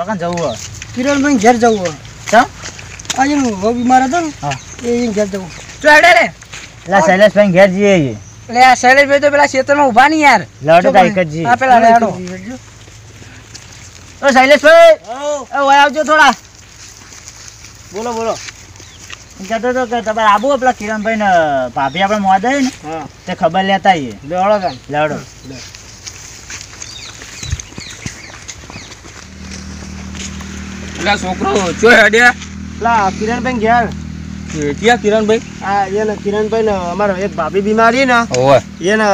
ચોકન જવું હોય કિરણભાઈ ઘેર જવું હોય ચમ? આજે હું બીમાર હતો ને હા. એ ઘેર જવું. ચોડે રે. એટલે શૈલેષભાઈ ઘેર જઈએ લે આ શૈલેષભાઈ તો પેલા ખેતરમાં ઊભા નહીં યાર. લડો તારીખ જ જઈએ આ પેલા રેડો ઓ શૈલેષભાઈ! એ ઓય આવજો થોડા. બોલો બોલો. હું કહેતો હતો કે તમારે આબુ પેલા કિરણભાઈ ને ભાભી આપણે મોદા ને હા. તે ખબર લેતા આવીએ કાન લડો પેલા છોકરો ચો હેડ્યા? પેલા કિરણભાઈ ઘેર. ક્યાં કિરણભાઈ? આ એને કિરણભાઈ ને અમારો એક ભાભી બીમારી ને ઓય એને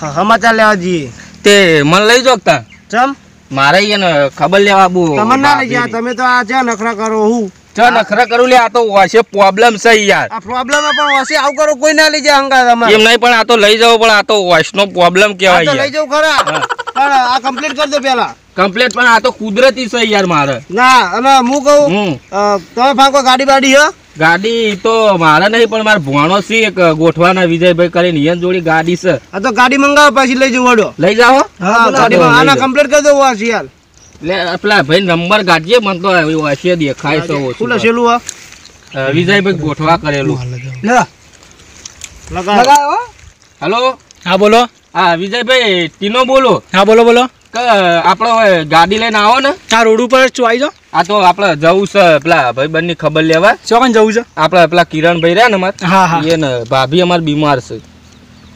સમાચાર લેવા જઈએ. તે મને લઈ જો તા. ચમ? મારે એને ખબર લેવા બુ તમને ના લઈ ગયા તમે તો આ છે નખરા કરો હું. ચા નખરા કરું લે આ તો વાસે પ્રોબ્લેમ છે યાર. આ પ્રોબ્લેમ પણ વાસે આવું કરો કોઈ ના લઈ જાય હંગા તમારે એમ નહીં પણ આ તો લઈ જાવ પણ આ તો વોઇસનો પ્રોબ્લેમ આ કહેવાય તો લઈ જાવ ખરા. પણ આ કમ્પ્લીટ કરી દો પેલા. કમ્પ્લેટ પણ આ તો કુદરતી છે યાર મારે. ના અને હું કહું હમ. તમે ફાંકો ગાડી બાડી હો. ગાડી તો મારે નહીં પણ મારે ભણો છે એક ગોઠવાના વિજયભાઈ કરીને. ઈયન જોડી ગાડી છે. આ તો ગાડી મંગાવો પછી લઈ જવું વડો લઈ જાઓ. હા ગાડી લઈ આના કમ્પ્લેટ કરી દો વાસી યાર લે પેલા ભાઈ નંબર ગાડીએ મને તો હશે દેખાય તો ઓછું. શું લખેલું હા. વિજયભાઈ ગોઠવા કરેલું. લગાવો. હેલો? હા બોલો. હા વિજયભાઈ ટીનો બોલો. હા બોલો બોલો. કે આપણે ગાડી લઈને આવો ને. આ રોડ ઉપર જ આવી જાઓ. આ તો આપણે જવું છે પેલા ભાઈ બંને ખબર લેવા. ચોકન જવું છે. આપણે પેલા કિરણભાઈ રહ્યા ને અમાર. હા હા. એ ને ભાભી અમાર બીમાર છે.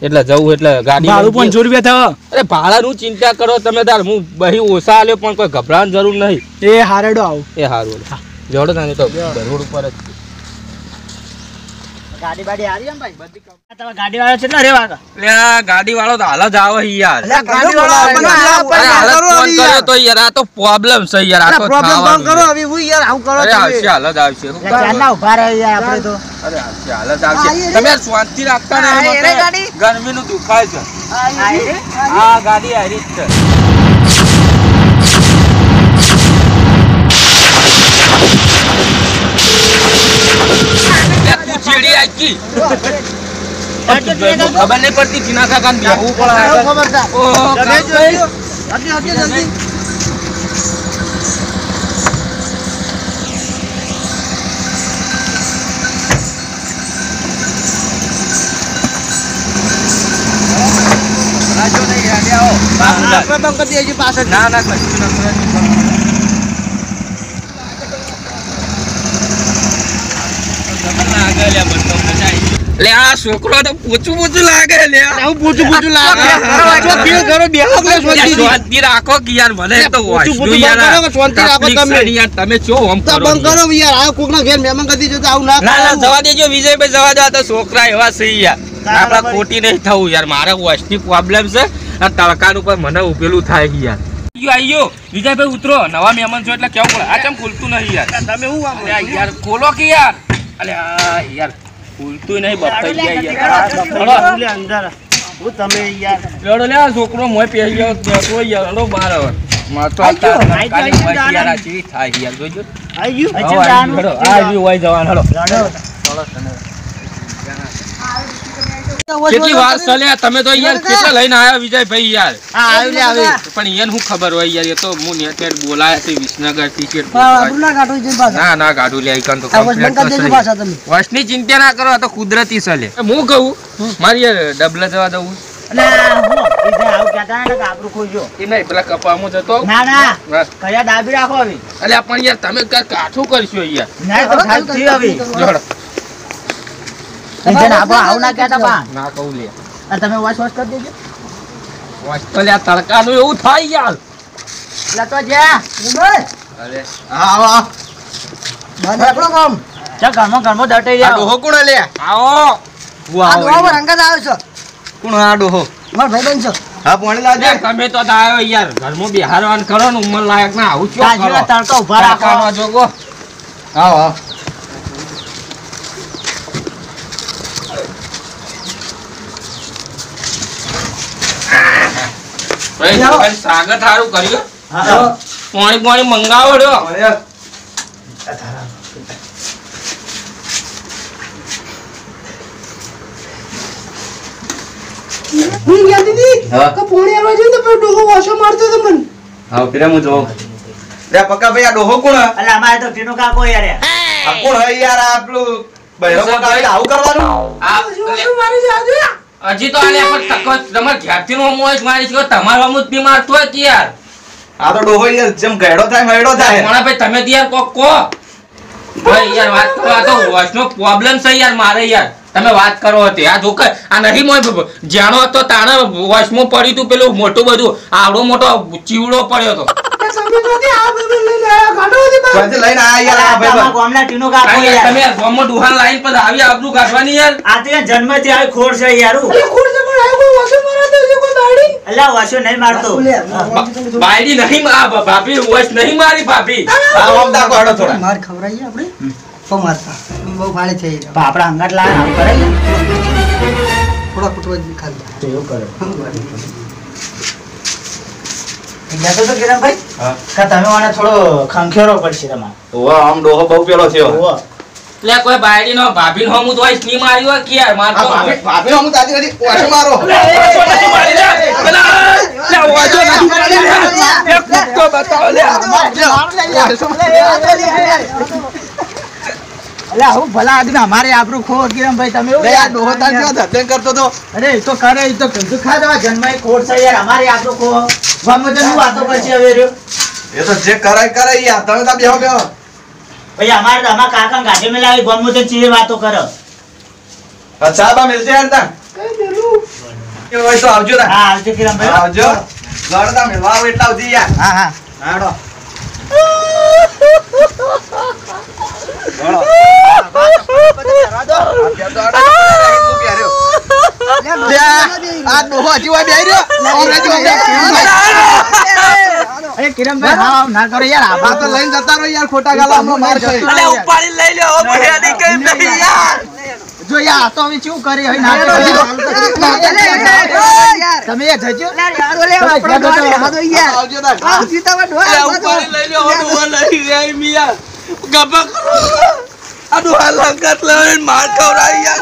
એટલે જવું એટલે ગાડી ભાડું પાંચસો રૂપિયા થયો અરે ભાડાનું ચિંતા કરો તમે તાર હું બહી ઓછા આલ્યો પણ કોઈ ગભરાવાની જરૂર નહીં. એ હારેડો આવું. એ હારું. જોડો ને તો રોડ ઉપર જ ગાડી બાડી હારી એમ ભાઈ? બધી તમે ગાડી વાળા કેટલા રેવા હતા એટલે ગાડી વાળો તો હાલ જ આવે છે યાર. ગાડી વાળો આપણને આ અરે હાલ ફોન કર્યો તો યાર આ તો પ્રોબ્લેમ છે યાર આ તો પ્રોબ્લેમ થવાનું કરો હવે હું યાર આવું કરો અરે આવશે હાલ જ આવશે શું એટલે કરો? ચારના ઊભા રહે યાર આપણે તો. અરે આવશે હાલ જ આવશે. તમે શાંતિ રાખતા ને? ગરમીનું દુખાય છે. આ ગાડી હારી જ છે. આખી. ખબર નહીં પડતી બેહવું પડે ના ના કશું ન કરે. લે આ છોકરો તો પૂછું પૂછું લાગે લે. હું પૂછું પૂછું લાગે. જો બે બેહો કે યાર, શાંતિ રાખો કે યાર મને તો પૂછું યાર બંધ કરો કે શાંતિ રાખો તમે. યાર તમે ચો આમ કરો બંધ કરો યાર. આ કોકના ઘેર મહેમાન કદી જતો આવું ના ના ના જવા દેજો વિજયભાઈ જવા દો. તો છોકરા એવા છે યાર. આપડા ખોટી નહીં થવું યાર. મારે વોઇસની પ્રોબ્લેમ છે. આ તડકાનું ઉપર મને ઉભેલું થાય યાર. આયો વિજયભાઈ ઉતરો. નવા મહેમાન છો એટલે કેવું પડે? આ કેમ ખુલતું નહીં યાર? તમે હું યાર ખોલો કે યાર? અલે યાર ખુલતું નહીં બફાઈ ગયા યાર. હળો, લે અંદર હું તમે યાર. લડો લે આ છોકરો મોય પહેરી ગયો બેઠો યાર બહાર હવે. માર તો આ તાર કાલી વાઈસ યાર થાય જોજો ગયું. આવી હોય જવાન હળો કેટલી વાર ચાલ્યા? તમે તો યાર કેટલા લઈને આયા વિજયભાઈ યાર? આવી આવી પણ એને હું ખબર હોય યાર? એ તો હું નેટ નેટ બોલાયા છે વિસનગર ટિકિટ ના કાઢો ના ના ગાડું લે આઈકન તો વોશની ચિંતા ના કરો આ તો કુદરતી ચાલે હું કહું? મારી યાર ડબલા જવા દઉં. અને હું એ જે આવું કહેતા ને કે આપણું ખોજો એ નહીં પેલા કપામાં જતો. ના ના. બસ. કયા દાબી રાખો હવે? અલ્યા પણ યાર તમે કાઠું કરશો યાર. ના તો ખાલી થયું હવે જોડો અને જેને આપણે આવું ના કહેતા બા. ના કહું લે. અને તમે વોશ વોશ કરી દેજો. વોશ તો લ્યા તડકાનું એવું થાય યાર. એટલે તો જ્યાં અરે બંધ રાખો કામ. ચાલ ઘરમાં ઘરમાં દટાઈ આ જાઓ ડોહો કોણ લે આવો. હું આ આવો રંગત આવે છે. કોણ આ ડોહો? મારો ભાઈબંધ છે. હા પાણી લાવજે. તમે તો આવ્યો યાર. ઘરમાં બિહારવાન કરો ને ઉંમર લાયક ના આવું તાજના તડકા ઊભા રાખો. તડકાનો જોગો. આવો આવો. ભાઈ તમારી કર્યું. પાણી પાણી મંગાવો રહ્યો હું ગયા દીદી. તો? પોણી આવવા જોઈએ પેલો ડોહો વાસો મારતો તો મને. હા પેલા હું જોઉં. પક્કા ભાઈ આ ડોહો કોણ? એટલે અમારે તો ટીનો કાકો યાર. આ કોણ હે યાર આ પેલું બૈરો કોક આવું કરવાનું? આ હજી તો આલે પણ તકો તમાર ઘેરથી નો મોજ મારી છે તમારો અમુક બીમાર તો કે યાર? આ તો ડોહો યાર જેમ ગયડો થાય મેળો થાય. મોણા ભાઈ તમે તો યાર કોક કો ભાઈ યાર વાત કરો આ તો વોશનો પ્રોબ્લેમ છે યાર મારે યાર. તમે વાત કરો હતી આ જોકે આ નહીં મોય જાણો હતો તાણે વોશમાં પડ્યું તું પેલું મોટું બધું આવડો મોટો ચીવડો પડ્યો હતો. ત્યાંથી લઈને આયા યાર આ ભાઈ ગામના ટીનો કાકો યાર યાર. તમે ગામમાં ડુહાન લાઈન પર આવી આબરૂ કાઢવાની યાર? આ તો જન્મથી આવી ખોડ છે યાર વાસો નહીં મારતો. બાયડી નહીં મા- ભાભી વોશ નહીં મારી ભાભી. આ આમ તાકો થોડા. માર ખવડાવીએ આપણે? તો મારતા. બહુ ભાડે થઈ પણ આપણા અંગાત લાવે આમ કરે થોડા કુટવા ખાલી એવું કરે. કહેતો તો કિરણભાઈ હા. કે તમે મને થોડો ખંખેરો પડશે તમારે ઓવા આમ ડોહો બહુ પેલો થયો ઓહો. એટલે કોઈ બાયડી નો ભાભી નો હું તો નહીં હોય કે યાર મારતો ભાભી ભાભી હું તાતી નથી ઓછો મારો અલ્યા હું ભલા આદમી અમારે આબરૂ ખો કિરણભાઈ તમે એવું લે આ યાર ડોહો તાર કેવો કરતો તો અરે એ તો કરે એ તો કીધું ખા જવા જન્માઈ ખોટ છે યાર અમારે આબરૂ ખો ગમે તો શું વાતો કરશે હવે રહ્યો. એ તો જે કરાય કરે યાર તમે તો બેહો બેહો. ભાઈ અમારે તો અમારા કાકા ગાડી મેં લાવી ગમે તે ચીજ વાતો કરો. અચ્છા બા મિલતે યાર તા. હોય તો આવજો તા. હા આવજો કિરણભાઈ આવજો. મેળવા આવો એટલા આવજી યાર. હા હા. હાડો. આ ડોહો હજી હોય બેહી રહ્યો. અરે કિરણભાઈ હા ના કરો યાર આ આભાર તો લઈને જતા રહો યાર ખોટા ગાલા હમણાં માર ખાઈ. અલે ઉપાડી લઈ લે બઢિયા કઈ નહીં યાર જો યાર આ તો અમે શું કરી હવે ના. તમે એ જજો આવજો તા. આ ઉપાડી લઈ લો ઓડો લઈ રે મિયા ગબક આ ડોહા લંગત લઈને માર ખવરાઈ યાર